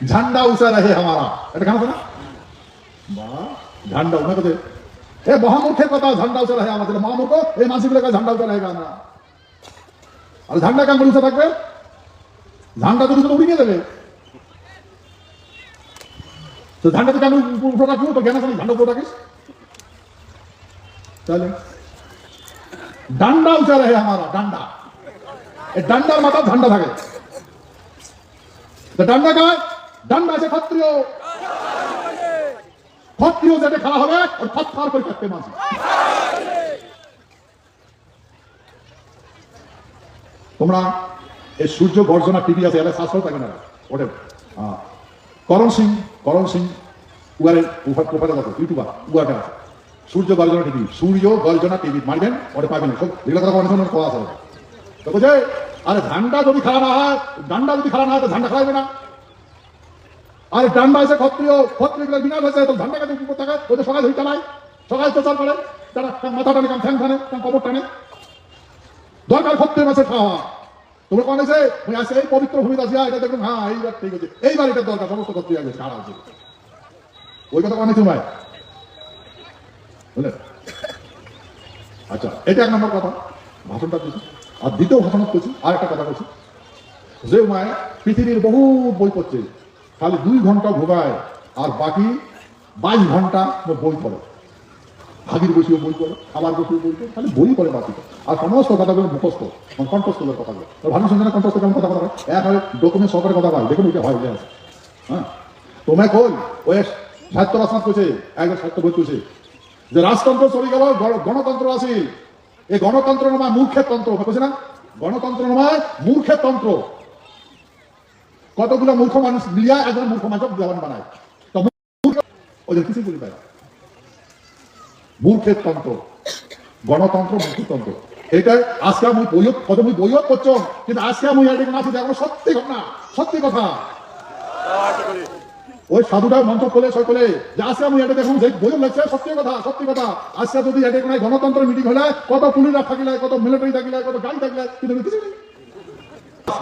ঝান্ডা উঁচা রাখে হামারা এটা গান না ঝান্ডা উঠা এ মহামূর্খের কথা ঝান্ডা উঁচা রাখে আমাদের মহামূর্খ এই মানসিকগুলোকে ঝান্ডা উঁচা রাখে গান আর ঝান্ডা কেমন উঁচা থাকবে ঝান্ডা তো উঁচা উড়িয়ে দেবে তো ঝান্ডা তো কেমন উঠে রাখব তো কেন ঝান্ডা উঠে রাখিস তাহলে ডান্ডা উঁচা রাখে আমারা ডান্ডা এই ডান্ডার মাথা ঝান্ডা থাকে ডান্ডা ডান্ডা আছে হবে তোমরা এই সূর্য গর্জনা টিভি আছে শাস্ত্র থাকে না। ওটা। করণ সিং করণ সিং উয়ারে ইউটিউবার উয়াটা আছে। সূর্য গর্জনা টিভি, সূর্য গর্জনা টিভি, মারবেন, ওটা পাবেন এগুলো কথা অনেক কথা আছে। তো আরে ধানটা যদি খারাপ না হয় ডান্ডা যদি খারাপ না হয়, তো ধানটা খারাপ না। আরে ডান্ডা এসে ক্ষত্রিয়, ক্ষত্রিয়গুলো বিনাশ হয়েছে তো ধানটা কাছে উপর থাকে ওদের সকাল হইতে নাই সকাল প্রচার করে তারা মাথা টানে কাম ঠ্যাং টানে কাম কবর টানে। দরকার ক্ষত্রিয় মাসে খাওয়া। তোমরা কোন ওই আসে এই পবিত্র ভূমি আসিয়া এটা দেখুন হ্যাঁ এইবার ঠিক আছে। এইবার এটা দরকার, সমস্ত ক্ষত্রিয় আগে ছাড়া আছে ওই কথা অনেক সময় বুঝলেন আচ্ছা এটা এক নম্বর কথা। ভাষণটা দিচ্ছি। আর দ্বিতীয় ঘটনা করছি আর একটা কথা বলছি। যে মায় পৃথিবীর বহু বই পড়ছে, খালি দুই ঘণ্টা ঘুমায় আর বাকি বাইশ ঘণ্টা বই পড়ে। ভাগির বসিও বই পড়ে আবার বসিও বই পড়ে, খালি বই পড়ে বাকি আর সমস্ত কথাগুলো মুখস্থ মানে কণ্ঠস্থ করে কথাগুলো। তো ভালো সঙ্গে কণ্ঠস্থ কেমন কথা বলা এক হয় ডকুমেন্ট সহকারে কথা বলে দেখুন ওইটা হয় আছে হ্যাঁ? তোমায় কই? ওই সাহিত্য রচনা করছে, একজন সাহিত্য বই করছে যে রাজতন্ত্র চলে গেল, গণ- গণতন্ত্র আসিল এই গণতন্ত্র নমায় মূর্খের তন্ত্র বলছে না? গণতন্ত্র নমায় মূর্খের তন্ত্র। কতগুলো মূর্খ মানুষ মিলিয়া একজন মূর্খ মানুষ দেওয়ান বানায়? কিছু বলি পায় মূর্খের তন্ত্র। গণতন্ত্র মূর্খতন্ত্র এটা আজকে আমি বইয়ত কত মুই বইয়ত করছ কিন্তু আজকে আমি সত্যি ঘটনা, সত্যি কথা। ওই সাধুটা মঞ্চ সই করে যে আজকে আমি এটা দেখুন যে বইও লাগছে সত্যি কথা সত্যি কথা। আজকে যদি এটা কোনো গণতন্ত্র মিটিং হলে, কত পুলিশরা থাকিলে, কত মিলিটারি থাকিলে, কত গাড়ি থাকিলে, কিন্তু কিছু নেই।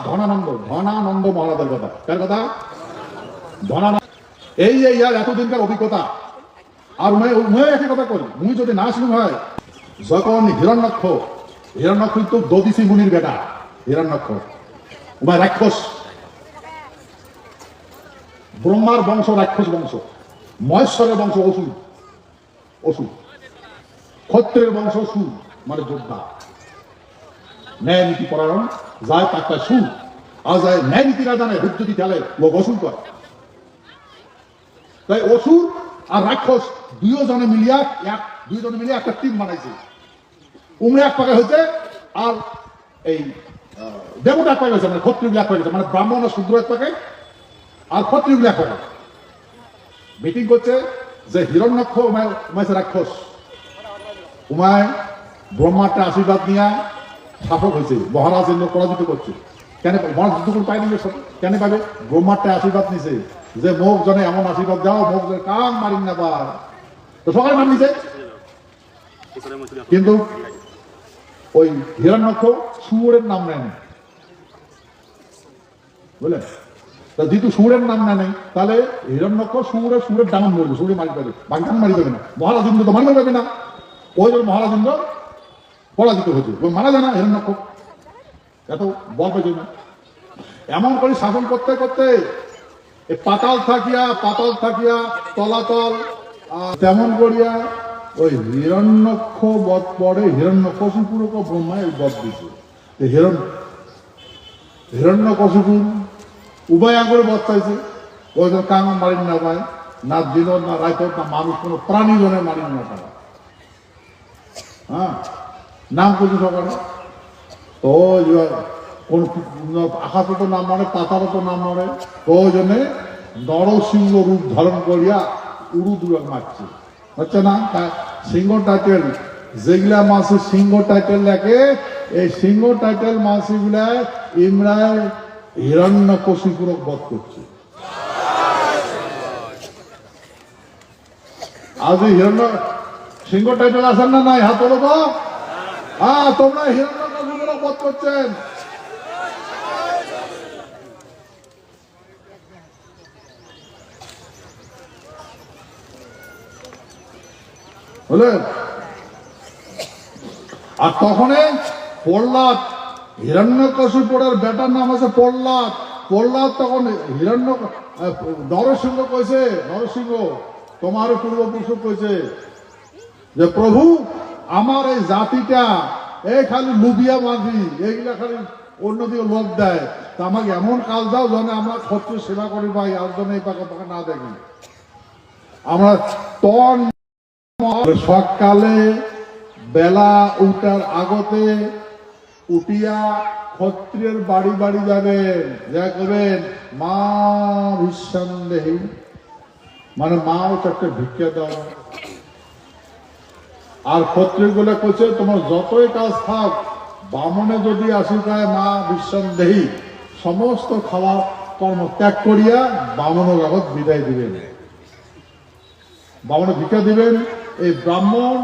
ধনানন্দ ধনানন্দ মহারাজের কথা। কার কথা? ধনানন্দ। এই যে ইয়ার এতদিনকার অভিজ্ঞতা। আর মই মই একই কথা করি মুই যদি না শুরু হয়, যখন হিরণ্যক্ষ হিরণ্যক্ষ কিন্তু দদিসি মুনির বেটা, হিরণ্যক্ষ। উমায় রাক্ষস। ব্রহ্মার বংশ, রাক্ষস বংশ, মহেশ্বরের বংশ, অসুর অসুর ক্ষত্রের বংশ, সুর মানে যোদ্ধা। ন্যায় নীতি পরায়ণ, যায় তাকে সুর, আর যায় ন্যায় নীতি না জানে হুজ্জতি খেলে লোক অসুর করে। তাই অসুর আর রাক্ষস দুইজনে মিলিয়া এক, দুইজনে মিলিয়া একটা টিম বানাইছে। উমরে এক পাকে হয়েছে, আর এই দেবতা এক পাকে হয়েছে মানে ক্ষত্রিয় এক পাকে হয়েছে মানে ব্রাহ্মণ আর শূদ্র এক পাকে আর ক্ষত্রিয় এক পাকে মিটিং করছে যে হিরণ্যক্ষ উমায় রাক্ষস। উমায় ব্রহ্মাটা আশীর্বাদ নিয়ে শাসক হয়েছে। মহারাজ ইন্দ্র পরাজিত করছে। কেন মহারাজ যুদ্ধ করে পায়নি কেন পাবে? ব্রহ্মাটা আশীর্বাদ নিছে। যে মোক জনে এমন আশীর্বাদ দাও মোক জনে কাম মারিন না বার তো সবাই মান নিছে কিন্তু ওই হিরণ্যক্ষ সুরের নাম নেয়নি বুঝলেন? তা যেহেতু সুরের নাম না নেই, তাহলে হিরণ্যক্ষ সুরের সুরের ডাউন মরবে, সুরে মারি পাবে বাগদান মারি পাবে না মহারাজ তো মারি পাবে না। ওই জন্য মহারাজ পরাজিত হয়েছে। ওই মারা যায় না হিরণ্যক্ষ এত বল পেয়েছে না। এমন করে শাসন করতে করতে পাতাল থাকিয়া পাতাল থাকিয়া, তলাতল তেমন করিয়া ওই হিরণ্যক্ষ বধ পড়ে হিরণ্যকশিপুরক ব্রহ্মায় বধ হিরণ্য হিরণ্যকশিপুর উভয় বধ পাইছে ওই জন্য মারিন না পায়, না দিন না রাইত না মানুষ, কোনো প্রাণী জনে মারিন না পায়। হ্যাঁ? নাম করছি সকালে? তো কোন তো নাম মনে পাতারত নাম মনে তো জন্যে নরসিংহ রূপ ধারণ করিয়া উড়ু দূরে মারছে। হচ্ছে না? তা সিংহ টাইটেল যেগুলা মাসে সিংহ টাইটেল লেখে এই সিংহ টাইটেল মাসিগুলা ইমরান হিরণ্যকশিপুরক বধ করছে। আজ হিরণ্য সিংহ টাইটেল না নাই? হাত বলো হ্যাঁ তোমরা হিরণ্যকশিপুরক বধ করছেন। আর তখন প্রহ্লাদ হিরণ্যকশিপুরের বেটার নাম আছে প্রহ্লাদ। প্রহ্লাদ তখন হিরণ্য নরসিংহ কইছে, নরসিংহ, তোমার পূর্বপুরুষ কইছে যে, প্রভু, আমার এই জাতিটা, এই খালি লুবিয়া মাঝি, এইগুলা খালি অন্যদিকে লোক দেয়। তা আমাকে এমন কাজ দাও যেন আমরা ক্ষত্র সেবা করি ভাই, আর জন্য এই পাকা পাকা না দেখি। আমরা তন সকালে বেলা উঠার আগতে উঠিয়া ক্ষত্রিয়ের বাড়ি বাড়ি যাবেন যা করবেন মা নিঃসন্দেহী মানে মাও চারটে ভিক্ষা দাও। আর ক্ষত্রিয়গুলো করছে তোমার যতই কাজ থাক, বামনে যদি আসি পায় মা বিশ্বন্দেহী সমস্ত খাওয়া কর্ম ত্যাগ করিয়া বামন জগৎ বিদায় দিবেন। বামনে ভিক্ষা দিবেন, এই ব্রাহ্মণ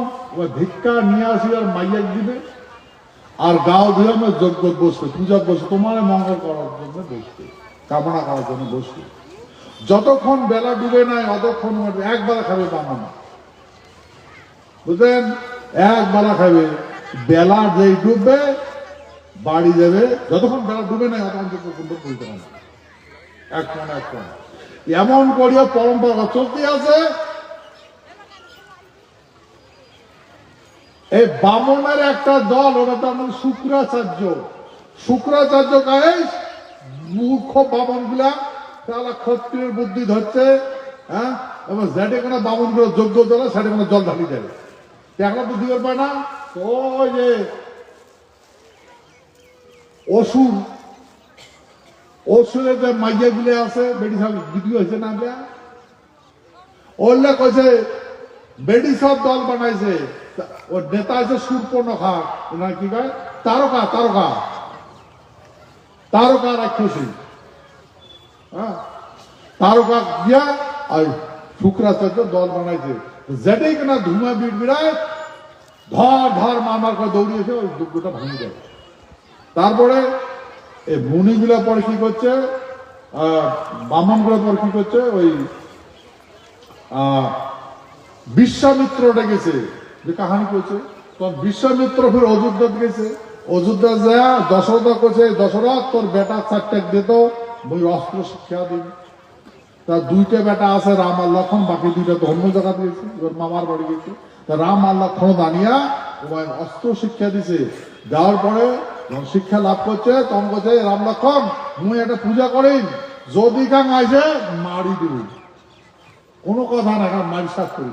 ভিক্ষা নিয়ে আসি আর মাইয়াক দিবে। আর গাও আমরা যজ্ঞ বসবে, পূজা বসবে, তোমার মঙ্গল করার জন্য বসবে, কামনা করার জন্য বসবে। যতক্ষণ বেলা ডুবে নাই, অতক্ষণ একবার খাবে বামনা বুঝলেন? এক বেলা খাবে, বেলা যেই ডুববে, বাড়ি যাবে, যতক্ষণ বেলা ডুবে নাই, অতক্ষণ হবে এক এক এমন করিয়া পরম্পরা চলতে আছে এই বামনের একটা দল তার মানে শুক্রাচার্য। শুক্রাচার্য কাহে মূর্খ বামনগুলা তাহলে ক্ষত্রিয়ের বুদ্ধি ধরছে হ্যাঁ? এবং যেটে কোনো বামনগুলো যোগ্য জল সেটা কোনো জল ঢালি দেবে। দেখলা বুদ্ধি করে পায় না? ওই যে অসুর। অসুরের যে মাইয়া গুলো আছে সব ভিডিও হয়েছে না ওরলে কইছে বেডি সব দল বানাইছে। তা- ওর নেতা আছে সুরপর্ণখা ওনার কি কয়? তারকা তারকা। তারকা রাক্ষসী। হ্যাঁ? তারকা গিয়া আর শুক্রাচার্য দল বানাইছে। যেটাই কিনা ধুমা বিট বিড়ায় ধর ধর মামার করে দৌড়িয়েছে, ওই দুর্গটা ভেঙে যায়। তারপরে এই মুনিগুলা পরে কি করছে? বামনগুলো পরে কি করছে? ওই বিশ্বামিত্র ডেকেছে। যে কাহানি করছে তখন বিশ্বামিত্র ফির অযোধ্যা গেছে। অযোধ্যা যা দশরথা করছে দশরথ, তোর বেটা চারটে দিত ওই অস্ত্র শিক্ষা দিবি তার দুইটা বেটা আছে, রাম আর লক্ষণ, বাকি দুইটা তো অন্য জায়গা দিয়েছে, এবার মামার বাড়ি গেছে। তা রাম আর লক্ষণ দানিয়া ওই অস্ত্র শিক্ষা দিছে। যাওয়ার পরে যখন শিক্ষা লাভ করছে, তখন করছে রাম লক্ষণ, মুই একটা পূজা করিন যদি কাং আইছে মারি দিব। কোনো কথা না মারি সাফ করে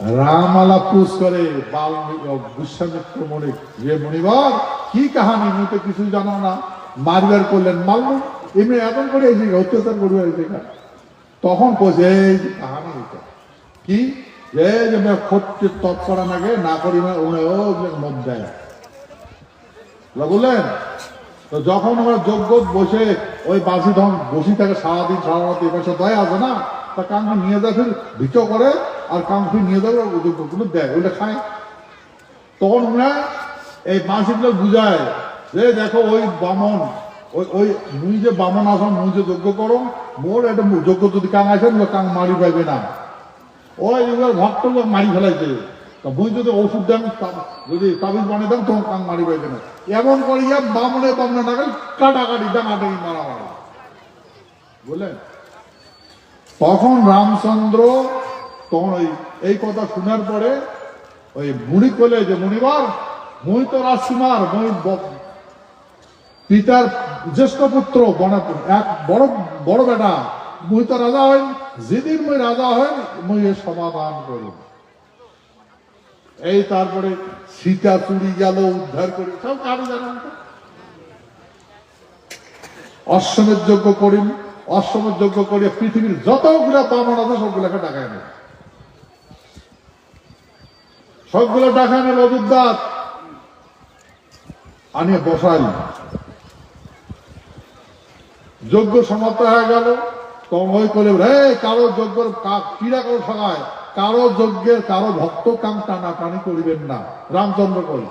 রামালা পুষ করে বাল বিশ্বামিত্র মণি, যে মণিবর, কি কাহানি? তো কিছু জানো না। মারবার করলেন মারল। এমনি এমন করে এই অত্যাচার করবে তখন যে কাহানি কি? যে মেয়ে খোঁজতে তৎপরা নাগে না করি না ওনে ও মদ দেয়। বললেন, তো যখন আমরা যোগ্য বসে ওই বাসি ধন বসি থাকে সারাদিন সারা রাত এবার দয়া আছে না? তা কাঙ্ক নিয়ে যায় ভিটো করে আর ফির নিয়ে যাবে ওই যোগ্যগুলো দেয় ওইটা খায়। তখন ওরা এই বাসিগুলো বুঝায় যে দেখো ওই বামন, ওই ওই মুই যে বামন আসন, মুই যে যজ্ঞ করো, মোর একটা যোগ্য যদি কাং আসেন ও কাং মারি পাইবে না। ওই এবার ভক্ত মারি ফেলাইছে। তা মুই যদি ওষুধ দেন যদি তাবিজ বানিয়ে দেন, তখন কাং মারি পাইবে না। এমন করিয়া বামনে বামনে নাগাল কাটাকাটি ডাঙাটাকি মারা মারা বুঝলেন? তখন রামচন্দ্র তখন ওই, এই কথা শোনার পরে ওই মুনি কলে যে মুই তো রাজকুমার পিতার জ্যেষ্ঠ পুত্র এক বড় বড় বেটা, মুই তো রাজা হইন, যেদিন মুই রাজা হইন, মুই এর সমাধান করব। এই তারপরে সীতা চুরি গেল, উদ্ধার করি, সব কারও জানেন অশ্বমের যজ্ঞ করিম অশ্বমের যোগ্য করে পৃথিবীর যতগুলা বামন আছে সবগুলোকে ডাকায় নেয় সবগুলো ডাকা নেল অযোধ্যাত আনিয়ে বসাই যজ্ঞ সমাপ্ত হয়ে গেল। ওই করে রে কারও কা- ক্রীড়া করো সবাই। কারও যজ্ঞের কারও ভক্ত কাম টানা টানি করিবেন না। রামচন্দ্র করে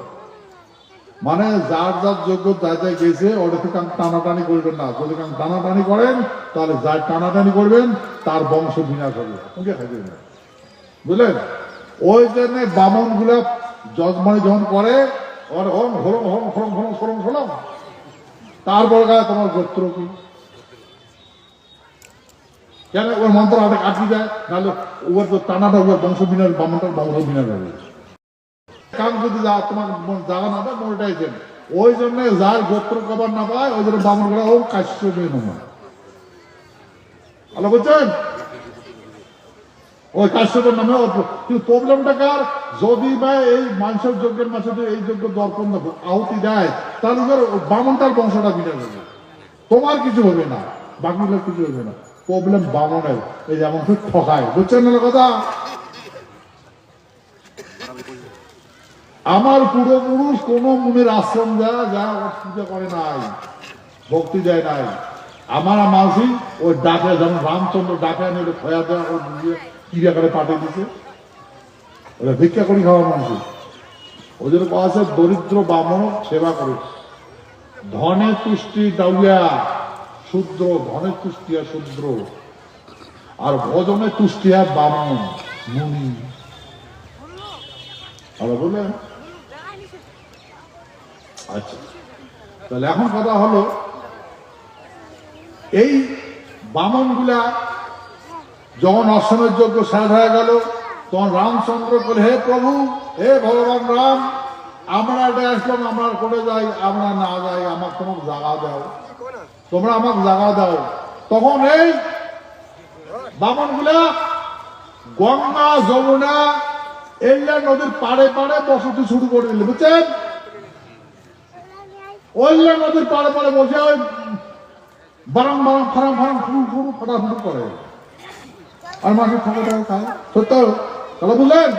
মানে যার যার যোগ্য যাই যাই গেছে ওটাতে কাম টানাটানি করবেন না। যদি কাম টানাটানি করেন, তাহলে যার টানাটানি করবেন, তার বংশ বিনাশ হবে। মুখে খাইবেন বুঝলেন? ওই জন্য বামনগুলা যজমানি যখন করে, ওর ওম হরম হরম হরম হরম হরম হরম তারপর গায়ে তোমার গোত্র কি? কেন ওর মন্ত্র হাতে কাটি দেয়? নাহলে ওর তো টানাটা ওর বংশ বিনাশ বামনটার বংশ বিনাশ হবে কাম যদি যা, তোমার জায়গা না দেয় মনটাই দেন ওই জন্য যার গোত্র কবার না পায়, ওই জন্য বামনগুলা ওম কাশ্য নমা আলো বুঝছেন? ওই কাশ্যপের নামে কিন্তু প্রবলেমটা কার? যদি বা এই মানুষের যজ্ঞের মাঝে এই যজ্ঞ দর্পণ আহুতি দেয়, তাহলে বামনটার বংশটা বিনা যাবে। তোমার কিছু হবে না, বাকিগুলোর কিছু হবে না। প্রবলেম বামনের, এই যেমন ঠকায়, বুঝছেন না কথা? আমার পূর্বপুরুষ কোন মুনির আশ্রম যা যা পূজা করে নাই, ভক্তি দেয় নাই। আমার মাসি ওই ডাকে যেমন রামচন্দ্র ডাকে আনি খয়া দেওয়া ক্রিয়া করে পাঠিয়ে দিছে। ওরা ভিক্ষা করি খাওয়া মানুষের ওদের আছে, দরিদ্র বামন সেবা করে। ধনে তুষ্টি দাউয়া শূদ্র, ধনে তুষ্টিয়া শূদ্র। আর ভজনে তুষ্টিয়া বামন মুনি। বললেন আচ্ছা। তাহলে এখন কথা হলো, এই বামনগুলা যখন অশ্বমের যোগ্য শেষ হয়ে গেল, তখন রামচন্দ্র বলে, হে প্রভু, হে ভগবান রাম, আমরা এটা আসলাম, আমরা করে যাই? আমরা না যাই আমার তোমাকে জাগা দাও। তোমরা আমাকে জাগা দাও। তখন এই বামনগুলা গঙ্গা, যমুনা এইলা নদীর পাড়ে পাড়ে বসতি শুরু করে দিল, বুঝছেন? ওইলা নদীর পাড়ে পাড়ে বসে ওই বারাম বারাম ফারাম ফারাম ফুরু ফুরু ফাটাফুটু করে। আর মাকে খাবার খায় সত্য? তাহলে বুঝলেন